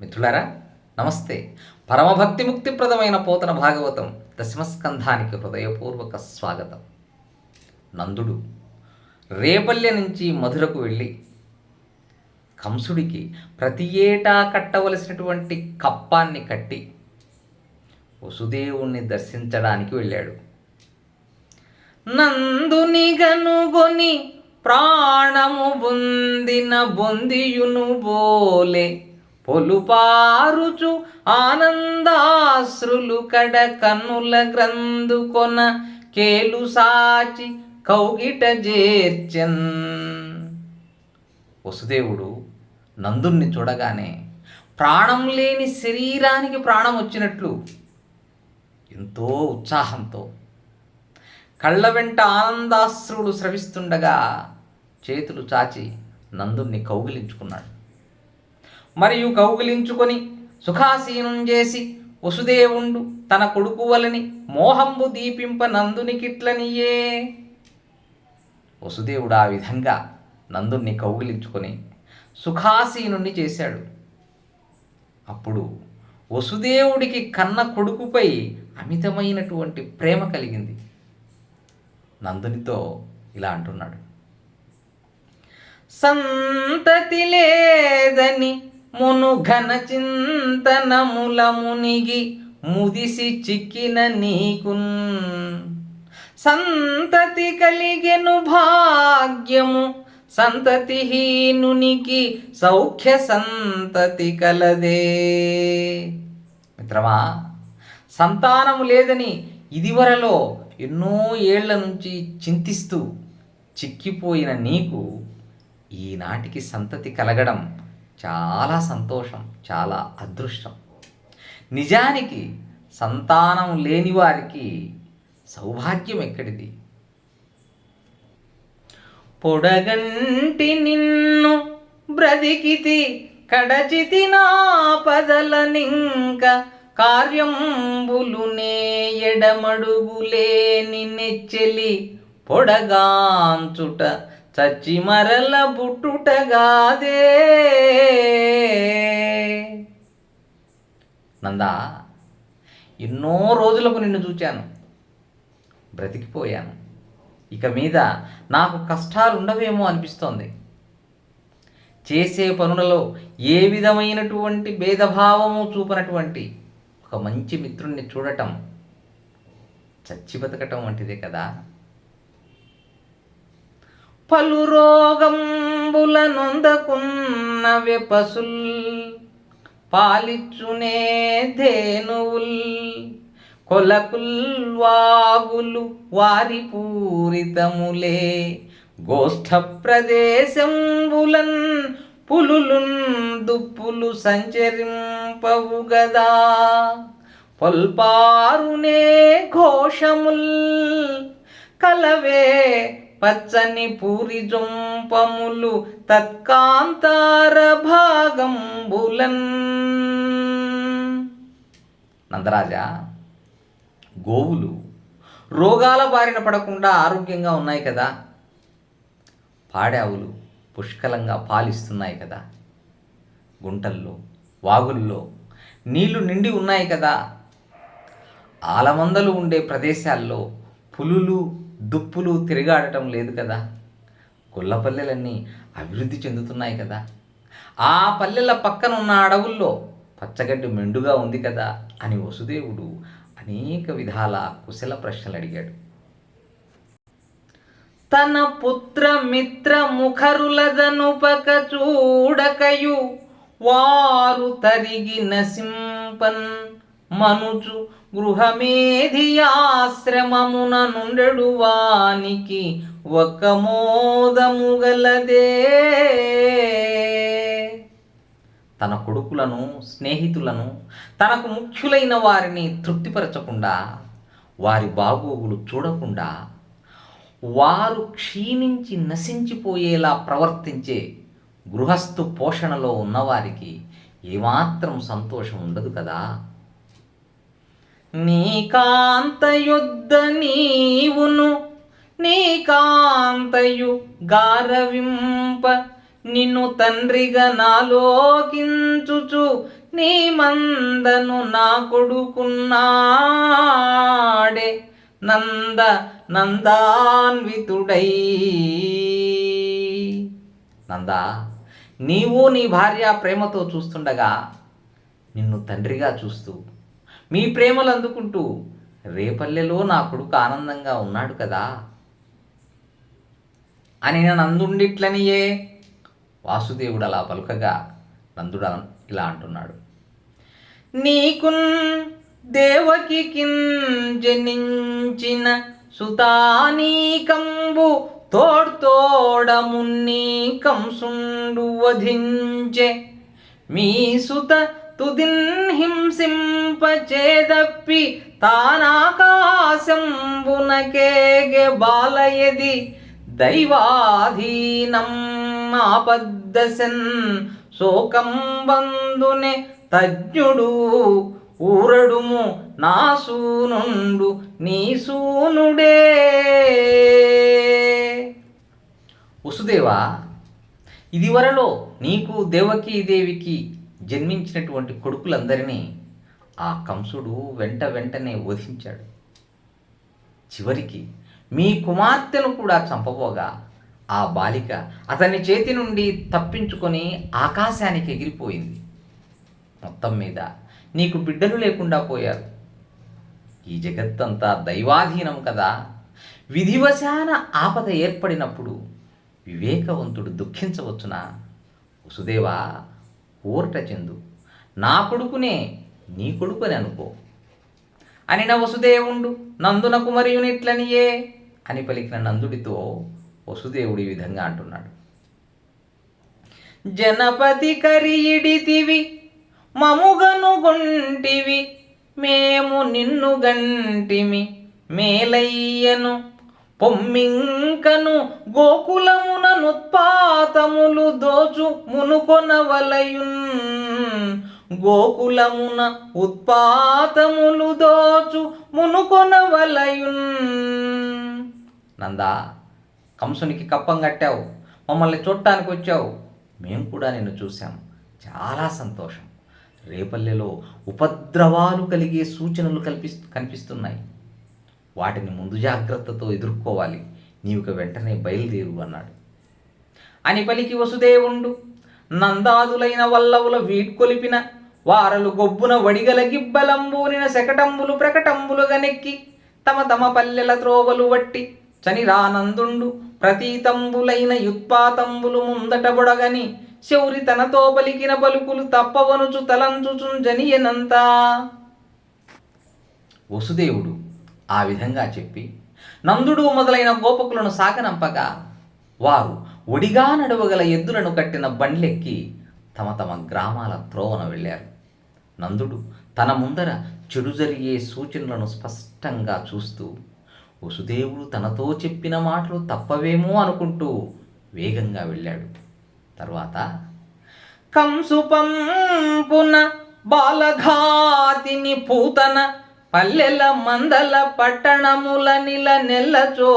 మిత్రులారా నమస్తే. పరమభక్తి ముక్తిప్రదమైన పోతన భాగవతం దశమస్కంధానికి హృదయపూర్వక స్వాగతం. నందుడు రేపల్లె నుంచి మధురకు వెళ్ళి కంసుడికి ప్రతి ఏటా కట్టవలసినటువంటి కప్పాన్ని కట్టి వసుదేవుణ్ణి దర్శించడానికి వెళ్ళాడు. నందుని గనుగొని ప్రాణము బొందిన బొందియును బోలే పొలుపారుచు ఆనందాశ్రులు కడ కన్నుల గ్రంథు కొన కేలు సాచి కౌగిట జేర్చెన్. వసుదేవుడు నందుణ్ణి చూడగానే ప్రాణం లేని శరీరానికి ప్రాణం వచ్చినట్లు ఎంతో ఉత్సాహంతో కళ్ళ వెంట ఆనందాశ్రుడు స్రవిస్తుండగా చేతులు చాచి నందుణ్ణి కౌగిలించుకున్నాడు. మరియు కౌగిలించుకొని సుఖాసీనం చేసి వసుదేవుండు తన కొడుకు వలని మోహంబు దీపింప నందునికిట్లనియే వసుదేవుడు ఆ విధంగా నందుణ్ణి కౌగిలించుకొని సుఖాసీనుణ్ణి చేశాడు. అప్పుడు వసుదేవుడికి కన్న కొడుకుపై అమితమైనటువంటి ప్రేమ కలిగింది. నందునితో ఇలా అంటున్నాడు. సంతతి లేదని మును ఘన చింతనముల మునిగి ముదిసి చిక్కిన నీకున్. సంతతి కలిగెను భాగ్యము సంతతిహీనునికి సౌఖ్య సంతతి కలదే. మిత్రమా సంతానము లేదని ఇదివరలో ఎన్నో ఏళ్ళ నుంచి చింతిస్తూ చిక్కిపోయిన నీకు ఈనాటికి సంతతి కలగడం చాలా సంతోషం చాలా అదృష్టం. నిజానికి సంతానం లేని వారికి సౌభాగ్యం ఎక్కడిది? పొడగంటి నిన్ను బ్రతికితి కడచితి నా పదలనింక కార్యంబులునే ఎడమడుగులేని నెచ్చెలి పొడగాంచుట చచ్చి మరల బుట్టుటగాదే నందా ఎన్నో రోజులకు నిన్ను చూచాను. బ్రతికిపోయాను. ఇక మీద నాకు కష్టాలు ఉండవేమో అనిపిస్తోంది. చేసే పనులలో ఏ విధమైనటువంటి భేదభావము చూపనటువంటి ఒక మంచి మిత్రుణ్ణి చూడటం చచ్చి బతకటం వంటిదే కదా. పలు రోగంబుల నొందకున్న విపసుల్ పాలిచ్చునే ధేనువుల్ కొలకుల్ వాగులు వారి పూరితములే గోష్ఠ ప్రదేశంబులన్ పులులున్ దుప్పులు సంచరింపవు గదా పొల్పారునే ఘోషముల్ కలవే పచ్చని పూరి జొంపములు తత్కాంతార భాగంబులన్. నందరాజా గోవులు రోగాల బారిన పడకుండా ఆరోగ్యంగా ఉన్నాయి కదా. పాడావులు పుష్కలంగా పాలిస్తున్నాయి కదా. గుంటల్లో వాగుల్లో నీళ్ళు నిండి ఉన్నాయి కదా. ఆలమందలు ఉండే ప్రదేశాల్లో పులులు దుప్పులు తిరిగాడటం లేదు కదా. గొల్లపల్లెలన్నీ అభివృద్ధి చెందుతున్నాయి కదా. ఆ పల్లెల పక్కన ఉన్న అడవుల్లో పచ్చగడ్డి మెండుగా ఉంది కదా అని వసుదేవుడు అనేక విధాల కుశల ప్రశ్నలు అడిగాడు తన పుత్ర మిత్ర ముఖరులదనుపక చూడకయు వారు తరిగి నసింపన్ మనుచు గృహమేధియాశ్రమమున నుండెడు వానికి ఒక మోదము గలదే. తన కొడుకులను స్నేహితులను తనకు ముఖ్యులైన వారిని తృప్తిపరచకుండా వారి బాగోగులు చూడకుండా వారు క్షీణించి నశించిపోయేలా ప్రవర్తించే గృహస్థు పోషణలో ఉన్నవారికి ఏమాత్రం సంతోషం ఉండదు కదా? నీకాంత యుద్ధ నీవును నీకాంతయు గారవింప నిన్ను తండ్రిగా నాలోకించుచు నీ మందను నా కొడుకున్నాడే నంద నందాన్వితుడై. నందా నీవు నీ భార్య ప్రేమతో చూస్తుండగా నిన్ను తండ్రిగా చూస్తూ మీ ప్రేమలు అందుకుంటూ రేపల్లెలో నా కొడుకు ఆనందంగా ఉన్నాడు కదా. అని నందుండిట్లనియే వాసుదేవుడు అలా పలుకగా నందుడు ఇలా అంటున్నాడు. నీకున్ దేవకి జనించిన సుతానీకంబు తోడ్తోడమున్నీ కంసుండు వధించే. మీ సుత తుదిన్ హింసింపచేదప్పి తానాకాశంబునకేగె బాలయది దైవాధీనం ఆపద్దశన్ శోకం బంధునే తజ్ఞుడు ఊరడుము నా సూనుండు నీ సూనుడే వసుదేవా ఇదివరలో నీకు దేవకీ దేవికి జన్మించినటువంటి కొడుకులందరినీ ఆ కంసుడు వెంట వెంటనే వధించాడు. చివరికి మీ కుమార్తెను కూడా చంపబోగా ఆ బాలిక అతని చేతి నుండి తప్పించుకొని ఆకాశానికి ఎగిరిపోయింది. మొత్తం మీద నీకు బిడ్డలు లేకుండా పోయారు. ఈ జగత్తంతా దైవాధీనం కదా. విధివశాన ఆపద ఏర్పడినప్పుడు వివేకవంతుడు దుఃఖించవచ్చునా? వసుదేవా ఊరట చెందు. నా కొడుకునే నీ కొడుకుని అనుకో. అని నా వసుదేవుండు నందునకు మరియు నిట్లనియే అని పలికిన నందుడితో వసుదేవుడు ఈ విధంగా అంటున్నాడు. జనపతి కరియిడితివి మముగను గొంటివి మేము నిన్ను గంటిమి మేలయ్యను పొమ్మింకను గోకులమున నుత్పాతములు దోచు మునుకొనవలయున్. గోకులమున ఉత్పాతములు దోచు మునుకొనవలయున్. నందా కంసునికి కప్పం కట్టావు మమ్మల్ని చూడటానికి వచ్చావు. మేము కూడా నిన్ను చూశాం. చాలా సంతోషం. రేపల్లెలో ఉపద్రవాలు కలిగే సూచనలు కల్పి కనిపిస్తున్నాయి. వాటిని ముందు జాగ్రత్తతో ఎదుర్కోవాలి. నీవుక వెంటనే బయలుదేరు అన్నాడు. అని పలికి వసుదేవుండు నందాదులైన వల్లవుల వీడ్కొలిపిన వారలు గొబ్బున వడిగల గిబ్బలంబూనిన శకటంబులు ప్రకటంబులు గనెక్కి తమ తమ పల్లెల త్రోవలు వట్టి చనిరానందుండు ప్రతీతంబులైన యుత్పాతంబులు ముందట బొడగని శౌరి తనతో పలికిన పలుకులు తప్పవనుచు తలంచుచుంజనియనంతా. వసుదేవుడు ఆ విధంగా చెప్పి నందుడు మొదలైన గోపకులను సాగనంపగా వారు ఒడిగా నడవగల ఎద్దులను కట్టిన బండ్లెక్కి తమ తమ గ్రామాల త్రోవన వెళ్ళారు. నందుడు తన ముందర చెడు జరిగే సూచనలను స్పష్టంగా చూస్తూ వసుదేవుడు తనతో చెప్పిన మాటలు తప్పవేమో అనుకుంటూ వేగంగా వెళ్ళాడు. తర్వాత కంసుపంపున బాలఘాతిని పూతన పల్లెల మందల పట్టణముల నిల నెల్లచో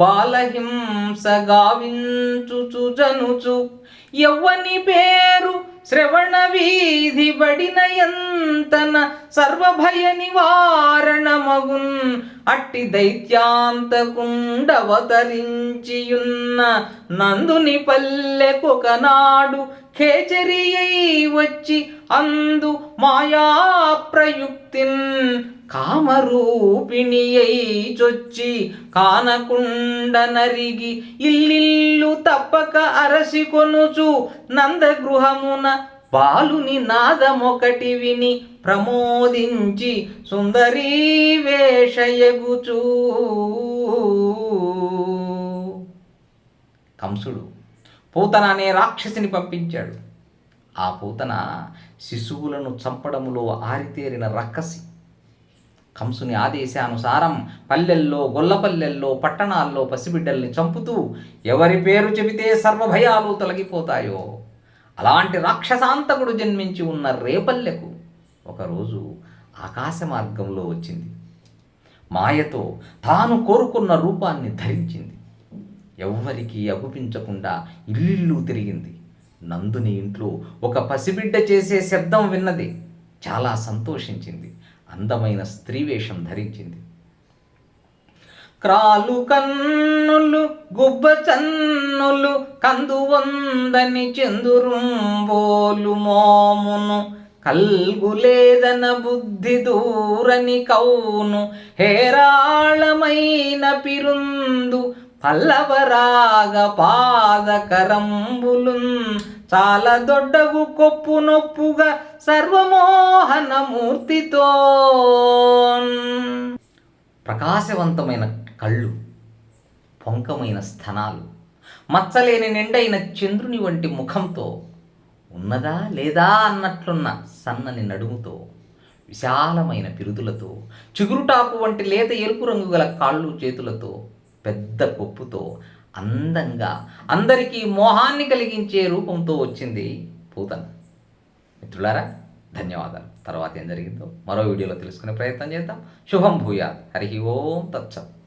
బాలహింస గావించుచు జనుచు ఎవ్వని పేరు శ్రవణ వీధి బడిన ఎంతన సర్వభయ నివారణమగున్ అట్టి దైత్యాంతకుండవతరించియున్న నందుని పల్లెకొకనాడు కేచరియై వచ్చి అందు మాయా ప్రయుక్తిన్ కామరూపిణియై చొచ్చి కానకుండ నరిగి ఇల్లిల్లు తప్పక అరసి కొనుచు నందగృహమున బాలుని నాదమొకటి విని ప్రమోదించి సుందరీ వేషయగుచూ. కంసుడు పూతన అనే రాక్షసిని పంపించాడు. ఆ పూతన శిశువులను చంపడములో ఆరితేరిన రక్కసి. కంసుని ఆదేశానుసారం పల్లెల్లో గొల్లపల్లెల్లో పట్టణాల్లో పసిబిడ్డల్ని చంపుతూ ఎవరి పేరు చెబితే సర్వభయాలు తొలగిపోతాయో అలాంటి రాక్షసాంతకుడు జన్మించి ఉన్న రేపల్లెకు ఒకరోజు ఆకాశ మార్గంలో వచ్చింది. మాయతో తాను కోరుకున్న రూపాన్ని ధరించింది. ఎవ్వరికీ అగుపించకుండా ఇల్లిల్లు తిరిగింది. నందుని ఇంట్లో ఒక పసిబిడ్డ చేసే శబ్దం విన్నది. చాలా సంతోషించింది. అందమైన స్త్రీ వేషం ధరించింది. క్రాలు కన్నులు గుబ్బ చన్నులు కందు వందని చందురుంబోలు మోమును కల్గులేదన బుద్ధి దూరని కౌను హేరాళమైన పిరుందు పల్లవరాగ పాదకరంబులున్ చాలా దొడ్డగు కొప్పు నొప్పుగా సర్వమోహన మూర్తితో ప్రకాశవంతమైన కళ్ళు పొంకమైన స్థనాలు మచ్చలేని నిండైన చంద్రుని వంటి ముఖంతో ఉన్నదా లేదా అన్నట్లున్న సన్నని నడుముతో విశాలమైన పిరుదులతో చిగురుటాకు వంటి లేత ఎరుపు రంగు గల కాళ్ళు చేతులతో పెద్ద కొప్పుతో అందంగా అందరికీ మోహాన్ని కలిగించే రూపంతో వచ్చింది పూతన. మిత్రులారా ధన్యవాదాలు. తర్వాత ఏం జరిగిందో మరో వీడియోలో తెలుసుకునే ప్రయత్నం చేద్దాం. శుభం భూయాత్. హరి ఓం తత్సత్.